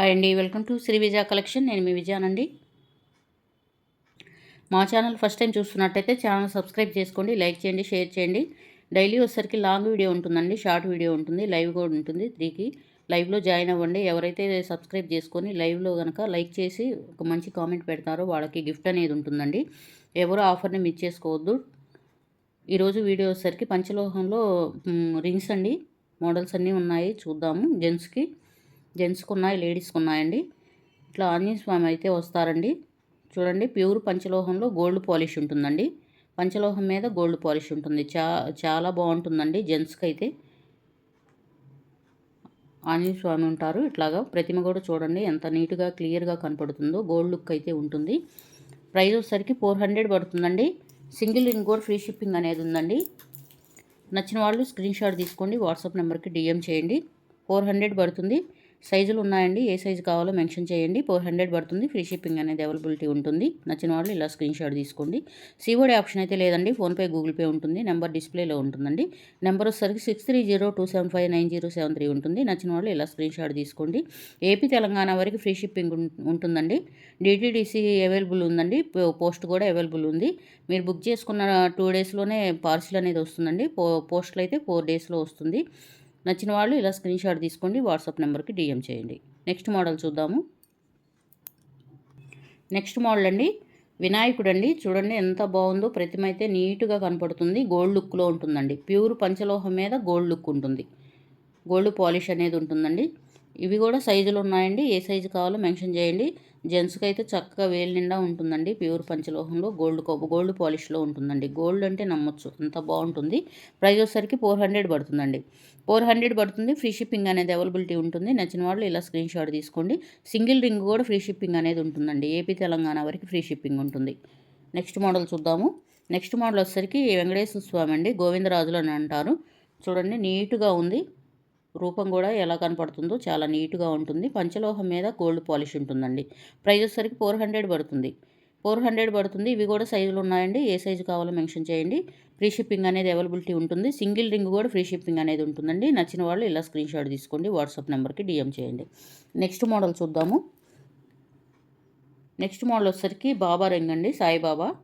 Hi అండి welcome to Shri Vijaya collection నేను మీ విజయానండి మా ఛానల్ ఫస్ట్ టైం చూస్తున్నట్టయితే ఛానల్ సబ్స్క్రైబ్ చేసుకోండి లైక్ చేయండి షేర్ చేయండి. డైలీ వచ్చేసరికి లాంగ్ వీడియో ఉంటుందండి షార్ట్ వీడియో ఉంటుంది లైవ్ కూడా ఉంటుంది త్రీకి లైవ్లో జాయిన్ అవ్వండి ఎవరైతే సబ్స్క్రైబ్ చేసుకొని లైవ్లో కనుక లైక్ చేసి ఒక మంచి కామెంట్ పెడతారో వాళ్ళకి గిఫ్ట్ అనేది ఉంటుందండి. ఎవరు ఆఫర్ని మిస్ చేసుకోవద్దు. ఈరోజు వీడియో వచ్చేసరికి పంచలోహంలో రింగ్స్ అండి మోడల్స్ అన్నీ ఉన్నాయి చూద్దాము జెంట్స్కి జెంట్స్కి ఉన్నాయి లేడీస్కి ఉన్నాయండి ఇట్లా ఆంజనేయ స్వామి అయితే వస్తారండి. చూడండి ప్యూర్ పంచలోహంలో గోల్డ్ పాలిష్ ఉంటుందండి. పంచలోహం మీద గోల్డ్ పాలిష్ ఉంటుంది. చా చాలా బాగుంటుందండి జెంట్స్కి అయితే ఆంజనేయ స్వామి ఉంటారు ఇట్లాగా. ప్రతిమ కూడా చూడండి ఎంత నీట్గా క్లియర్గా కనపడుతుందో గోల్డ్ లుక్ అయితే ఉంటుంది. ప్రైస్ వచ్చేసరికి ఫోర్ హండ్రెడ్ పడుతుందండి. సింగిల్ రింగ్ కూడా ఫ్రీ షిప్పింగ్ అనేది ఉందండి. నచ్చిన వాళ్ళు స్క్రీన్ షాట్ తీసుకోండి వాట్సాప్ నెంబర్కి డిఎం చేయండి. ఫోర్ హండ్రెడ్ పడుతుంది. సైజులు ఉన్నాయండి ఏ సైజు కావాలో మెన్షన్ చేయండి. ఫోర్ హండ్రెడ్ పడుతుంది. ఫ్రీ షిప్పింగ్ అనేది అవైలబిలిటీ ఉంటుంది. నచ్చిన వాళ్ళు ఇలా స్క్రీన్ షాట్ తీసుకోండి. సిఓడి ఆప్షన్ అయితే లేదండి. ఫోన్పే గూగుల్ పే ఉంటుంది. నెంబర్ డిస్ప్లేలో ఉంటుందండి. నెంబర్ వచ్చేసరికి six three zero two seven five nine zero seven three ఉంటుంది. నచ్చిన వాళ్ళు ఇలా స్క్రీన్ షాట్ తీసుకోండి. ఏపీ తెలంగాణ వరకు ఫ్రీ షిప్పింగ్ ఉంటుందండి. డిటీడీసీ అవైలబుల్ ఉందండి. పోస్ట్ కూడా అవైలబుల్ ఉంది. మీరు బుక్ చేసుకున్న టూ డేస్లోనే పార్సిల్ అనేది వస్తుందండి. పో పోస్ట్లో అయితే ఫోర్ డేస్లో వస్తుంది. నచ్చిన వాళ్ళు ఇలా స్క్రీన్ షాట్ తీసుకోండి వాట్సాప్ నెంబర్కి డిఎం చేయండి. నెక్స్ట్ మోడల్ చూద్దాము. నెక్స్ట్ మోడల్ అండి వినాయకుడు అండి చూడండి ఎంత బాగుందో ప్రతిమ అయితే నీట్గా కనపడుతుంది. గోల్డ్ లుక్లో ఉంటుందండి. ప్యూర్ పంచలోహం మీద గోల్డ్ లుక్ ఉంటుంది. గోల్డ్ పాలిష్ అనేది ఉంటుందండి. ఇవి కూడా సైజులు ఉన్నాయండి. ఏ సైజు కావాలో మెన్షన్ చేయండి. జెంట్స్కి అయితే చక్కగా వేలు నిండా ఉంటుందండి. ప్యూర్ పంచలోహంలో గోల్డ్ గోల్డ్ పాలిష్లో ఉంటుందండి. గోల్డ్ అంటే నమ్మొచ్చు. అంత బాగుంటుంది. ప్రైస్ వచ్చేసరికి ఫోర్ హండ్రెడ్ పడుతుందండి. ఫోర్ హండ్రెడ్ పడుతుంది. ఫ్రీ షిప్పింగ్ అనేది అవైలబిలిటీ ఉంటుంది. నచ్చిన వాళ్ళు ఇలా స్క్రీన్ షాట్ తీసుకోండి. సింగిల్ రింగ్ కూడా ఫ్రీ షిప్పింగ్ అనేది ఉంటుందండి. ఏపీ తెలంగాణ వరకు ఫ్రీ షిప్పింగ్ ఉంటుంది. నెక్స్ట్ మోడల్ చూద్దాము. నెక్స్ట్ మోడల్ వచ్చేసరికి వెంకటేశ్వర స్వామి అండి. గోవిందరాజులు అని అంటారు. చూడండి నీట్గా ఉంది. రూపం కూడా ఎలా కనపడుతుందో చాలా నీట్గా ఉంటుంది. పంచలోహం మీద గోల్డ్ పాలిష్ ఉంటుందండి. ప్రైస్ వచ్చేసరికి ఫోర్ హండ్రెడ్ పడుతుంది. ఫోర్ హండ్రెడ్ పడుతుంది. ఇవి కూడా సైజులు ఉన్నాయండి. ఏ సైజు కావాలో మెన్షన్ చేయండి. ఫ్రీ షిప్పింగ్ అనేది అవైలబిలిటీ ఉంటుంది. సింగిల్ రింగ్ కూడా ఫ్రీ షిప్పింగ్ అనేది ఉంటుందండి. నచ్చిన వాళ్ళు ఇలా స్క్రీన్ షాట్ తీసుకోండి. వాట్సాప్ నెంబర్కి డిఎం చేయండి. నెక్స్ట్ మోడల్ చూద్దాము. నెక్స్ట్ మోడల్ వచ్చేసరికి బాబా రింగ్ అండి. సాయిబాబా.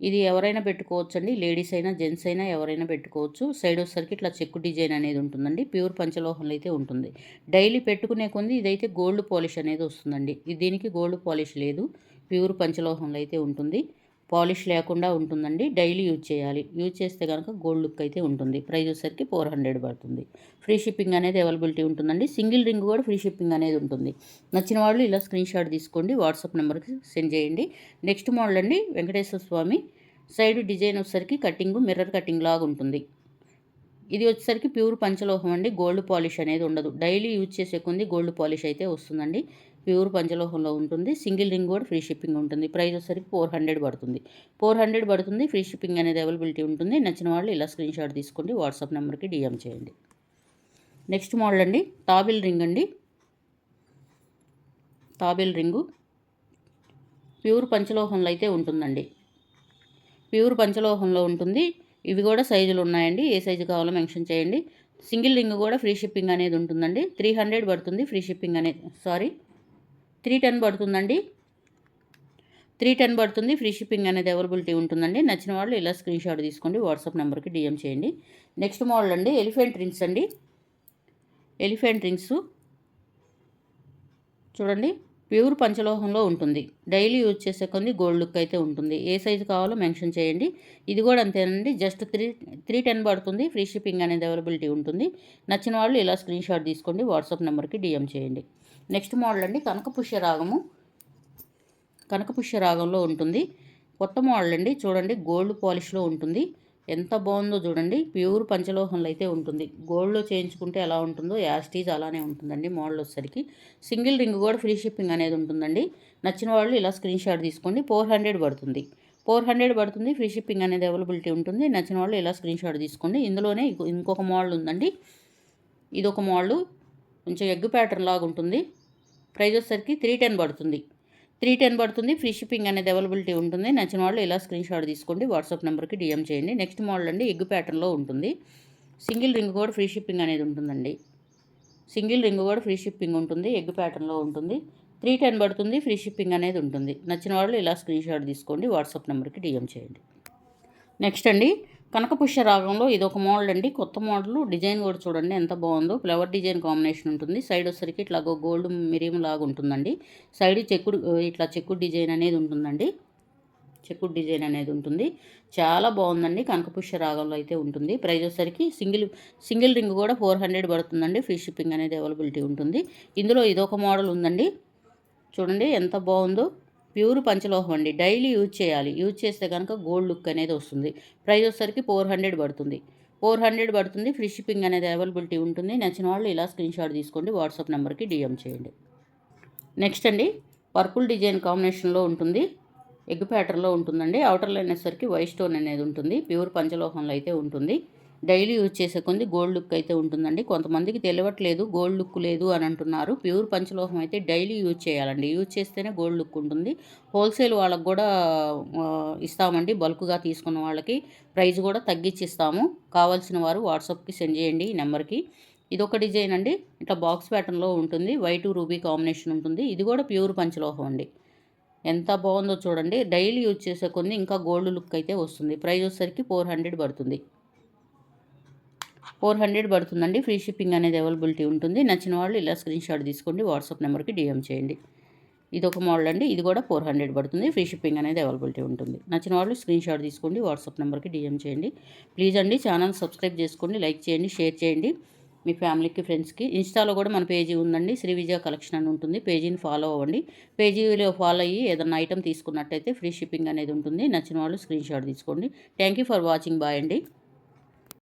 ఇది ఎవరైనా పెట్టుకోవచ్చు అండి లేడీస్ అయినా జెంట్స్ అయినా ఎవరైనా పెట్టుకోవచ్చు. సైడ్ వచ్చేసరికి ఇట్లా చెక్కు డిజైన్ అనేది ఉంటుందండి. ప్యూర్ పంచలోహంలో అయితే ఉంటుంది. డైలీ పెట్టుకునే కొంది ఇదైతే గోల్డ్ పాలిష్ అనేది వస్తుందండి. దీనికి గోల్డ్ పాలిష్ లేదు. ప్యూర్ పంచలోహంలో అయితే ఉంటుంది. పాలిష్ లేకుండా ఉంటుందండి. డైలీ యూజ్ చేయాలి. యూజ్ చేస్తే కనుక గోల్డ్ లుక్ అయితే ఉంటుంది. ప్రైస్ వచ్చేసరికి ఫోర్ హండ్రెడ్ పడుతుంది. ఫ్రీ షిప్పింగ్ అనేది అవైలబిలిటీ ఉంటుందండి. సింగిల్ రింగ్ కూడా ఫ్రీ షిప్పింగ్ అనేది ఉంటుంది. నచ్చిన వాళ్ళు ఇలా స్క్రీన్ షాట్ తీసుకోండి. వాట్సాప్ నెంబర్కి సెండ్ చేయండి. నెక్స్ట్ మోడల్ అండి వెంకటేశ్వర స్వామి సైడ్ డిజైన్ వచ్చేసరికి కటింగ్ మిర్రర్ కటింగ్ లాగా ఉంటుంది. ఇది వచ్చేసరికి ప్యూర్ పంచలోహం అండి. గోల్డ్ పాలిష్ అనేది ఉండదు. డైలీ యూజ్ చేసే కొంది గోల్డ్ పాలిష్ అయితే వస్తుందండి. ప్యూర్ పంచలోహంలో ఉంటుంది. సింగిల్ రింగ్ కూడా ఫ్రీ షిప్పింగ్ ఉంటుంది. ప్రైస్ వచ్చేసరికి ఫోర్ హండ్రెడ్ పడుతుంది. ఫోర్ హండ్రెడ్ పడుతుంది. ఫ్రీ షిప్పింగ్ అనేది అవైలబిలిటీ ఉంటుంది. నచ్చిన వాళ్ళు ఇలా స్క్రీన్ షాట్ తీసుకోండి. వాట్సాప్ నెంబర్కి డిఎం చేయండి. నెక్స్ట్ మోడల్ అండి. తాబిల్ రింగ్ అండి. తాబిల్ రింగు. ప్యూర్ పంచలోహంలో అయితే ఉంటుందండి. ప్యూర్ పంచలోహంలో ఉంటుంది. ఇవి కూడా సైజులు ఉన్నాయండి. ఏ సైజు కావాలో మెన్షన్ చేయండి. సింగిల్ రింగ్ కూడా ఫ్రీ షిప్పింగ్ అనేది ఉంటుందండి. త్రీ హండ్రెడ్ పడుతుంది ఫ్రీ షిప్పింగ్ అనేది సారీ త్రీ టెన్ పడుతుందండి. త్రీ టెన్ పడుతుంది ఫ్రీ షిప్పింగ్ అనేది అవైలబిలిటీ ఉంటుందండి. నచ్చిన వాళ్ళు ఇలా స్క్రీన్ షాట్ తీసుకోండి వాట్సాప్ నెంబర్కి డిఎం చేయండి. నెక్స్ట్ మోడల్ అండి ఎలిఫెంట్ రింగ్స్ అండి. Elephant rings. చూడండి. ప్యూర్ పంచలోహంలో ఉంటుంది. డైలీ యూజ్ చేసే కొన్ని గోల్డ్ లుక్ అయితే ఉంటుంది. ఏ సైజు కావాలో మెన్షన్ చేయండి. ఇది కూడా అంతేనండి. జస్ట్ త్రీ త్రీ టెన్ పడుతుంది. ఫ్రీ షిప్పింగ్ అనేది అవైలబిలిటీ ఉంటుంది. నచ్చిన వాళ్ళు ఇలా స్క్రీన్ షాట్ తీసుకోండి. వాట్సాప్ నెంబర్కి డిఎం చేయండి. నెక్స్ట్ మోడల్ అండి. కనకపుష్య రాగము. కనకపుష్య రాగంలో ఉంటుంది. కొత్త మోడల్ అండి. చూడండి. గోల్డ్ పాలిష్లో ఉంటుంది. ఎంత బాగుందో చూడండి. ప్యూర్ పంచలోహంలో అయితే ఉంటుంది. గోల్డ్లో చేయించుకుంటే ఎలా ఉంటుందో యాస్టీజ్ అలానే ఉంటుందండి మోడల్ వచ్చేసరికి. సింగిల్ రింగ్ కూడా ఫ్రీ షిప్పింగ్ అనేది ఉంటుందండి. నచ్చిన వాళ్ళు ఇలా స్క్రీన్ షాట్ తీసుకోండి. ఫోర్ హండ్రెడ్ పడుతుంది. ఫోర్ హండ్రెడ్ పడుతుంది. ఫ్రీ షిప్పింగ్ అనేది అవైలబిలిటీ ఉంటుంది. నచ్చిన వాళ్ళు ఇలా స్క్రీన్ షాట్ తీసుకోండి. ఇందులోనే ఇంకొక మోడల్ ఉందండి. ఇది ఒక మోడల్. కొంచెం ఎగ్ ప్యాటర్న్ లాగా ఉంటుంది ప్రైజ్ వచ్చేసరికి త్రీ టెన్ పడుతుంది. త్రీ టెన్ పడుతుంది. ఫ్రీ షిప్పింగ్ అనేది అవైలబిలిటీ ఉంటుంది. నచ్చిన వాళ్ళు ఇలా స్క్రీన్ షాట్ తీసుకోండి. వాట్సాప్ నెంబర్కి డిఎం చేయండి. నెక్స్ట్ మోడల్ అండి ఎగ్ ప్యాటర్న్లో ఉంటుంది. సింగిల్ రింగ్ కూడా ఫ్రీ షిప్పింగ్ అనేది ఉంటుందండి. సింగిల్ రింగ్ కూడా ఫ్రీ షిప్పింగ్ ఉంటుంది. ఎగ్ ప్యాటర్న్లో ఉంటుంది. త్రీ టెన్ పడుతుంది. ఫ్రీ షిప్పింగ్ అనేది ఉంటుంది. నచ్చిన వాళ్ళు ఇలా స్క్రీన్ షాట్ తీసుకోండి. వాట్సాప్ నెంబర్కి డిఎం చేయండి. నెక్స్ట్ అండి కనకపుష్య రాగంలో ఇది ఒక మోడల్ అండి. కొత్త మోడల్. డిజైన్ కూడా చూడండి ఎంత బాగుందో. ఫ్లవర్ డిజైన్ కాంబినేషన్ ఉంటుంది. సైడ్ వచ్చరికి ఇట్లా గోల్డ్ మిరియం లాగా ఉంటుందండి. సైడ్ చెక్కుడు ఇట్లా చెక్కుడు డిజైన్ అనేది ఉంటుందండి. చెక్కుడు డిజైన్ అనేది ఉంటుంది. చాలా బాగుందండి. కనకపుష్య రాగంలో అయితే ఉంటుంది. ప్రైస్ వచ్చేసరికి సింగిల్ సింగిల్ రింగ్ కూడా ఫోర్ హండ్రెడ్ పడుతుందండి. ఫ్రీ షిప్పింగ్ అనేది అవైలబిలిటీ ఉంటుంది. ఇందులో ఇదొక మోడల్ ఉందండి. చూడండి ఎంత బాగుందో. ప్యూర్ పంచలోహం అండి. డైలీ యూజ్ చేయాలి. యూజ్ చేస్తే కనుక గోల్డ్ లుక్ అనేది వస్తుంది. ప్రైస్ వచ్చేసరికి ఫోర్ హండ్రెడ్ పడుతుంది. ఫోర్ హండ్రెడ్ పడుతుంది. ఫ్రీ షిప్పింగ్ అనేది అవైలబిలిటీ ఉంటుంది. నచ్చిన వాళ్ళు ఇలా స్క్రీన్ షాట్ తీసుకోండి. వాట్సాప్ నెంబర్కి డిఎం చేయండి. నెక్స్ట్ అండి. పర్పుల్ డిజైన్ కాంబినేషన్లో ఉంటుంది. ఎగ్ ప్యాటర్న్లో ఉంటుందండి. అవుటర్ లైన్ వచ్చేసరికి వైట్ స్టోన్ అనేది ఉంటుంది. ప్యూర్ పంచలోహంలో అయితే ఉంటుంది. డైలీ యూజ్ చేసే కొంది గోల్డ్ లుక్ అయితే ఉంటుందండి. కొంతమందికి తెలియట్లేదు గోల్డ్ లుక్ లేదు అని అంటున్నారు. ప్యూర్ పంచలోహం అయితే డైలీ యూజ్ చేయాలండి. యూజ్ చేస్తేనే గోల్డ్ లుక్ ఉంటుంది. హోల్సేల్ వాళ్ళకి కూడా ఇస్తామండి. బల్క్గా తీసుకున్న వాళ్ళకి ప్రైస్ కూడా తగ్గించి ఇస్తాము కావాల్సిన వారు వాట్సాప్కి సెండ్ చేయండి ఈ నెంబర్కి. ఇది ఒక డిజైన్ అండి. ఇట్లా బాక్స్ ప్యాటర్న్లో ఉంటుంది. వైట్ రూబీ కాంబినేషన్ ఉంటుంది. ఇది కూడా ప్యూర్ పంచలోహం అండి. ఎంత బాగుందో చూడండి. డైలీ యూజ్ చేసే కొన్ని ఇంకా గోల్డ్ లుక్ అయితే వస్తుంది. ప్రైస్ వచ్చేసరికి ఫోర్ హండ్రెడ్ పడుతుంది. ఫోర్ హండ్రెడ్ పడుతుందండి. ఫ్రీ షిప్పింగ్ అనేది అవైలబిలిటీ ఉంటుంది. నచ్చిన వాళ్ళు ఇలా స్క్రీన్ షాట్ తీసుకోండి. వాట్సాప్ నెంబర్కి డిఎం చేయండి. ఇది ఒక మోడల్ అండి ఇది కూడా ఫోర్ హండ్రెడ్ పడుతుంది. ఫ్రీ షిప్పింగ్ అనేది అవైలబిలిటీ ఉంటుంది. నచ్చిన వాళ్ళు స్క్రీన్ షాట్ తీసుకోండి. వాట్సాప్ నెంబర్కి డిఎం చేయండి. ప్లీజ్ అండి ఛానల్ సబ్స్క్రైబ్ చేసుకోండి. లైక్ చేయండి షేర్ చేయండి. మీ ఫ్యామిలీకి ఫ్రెండ్స్కి. ఇన్స్టాలో కూడా మన పేజీ ఉందండి. శ్రీ విజయ కలెక్షన్ అని ఉంటుంది. పేజీని ఫాలో అవ్వండి. పేజీలో ఫాలో అయ్యి ఏదైనా ఐటమ్ తీసుకున్నట్టయితే ఫ్రీ షిప్పింగ్ అనేది ఉంటుంది. నచ్చిన వాళ్ళు స్క్రీన్ షాట్ తీసుకోండి. Thank you for watching. Bye అండి.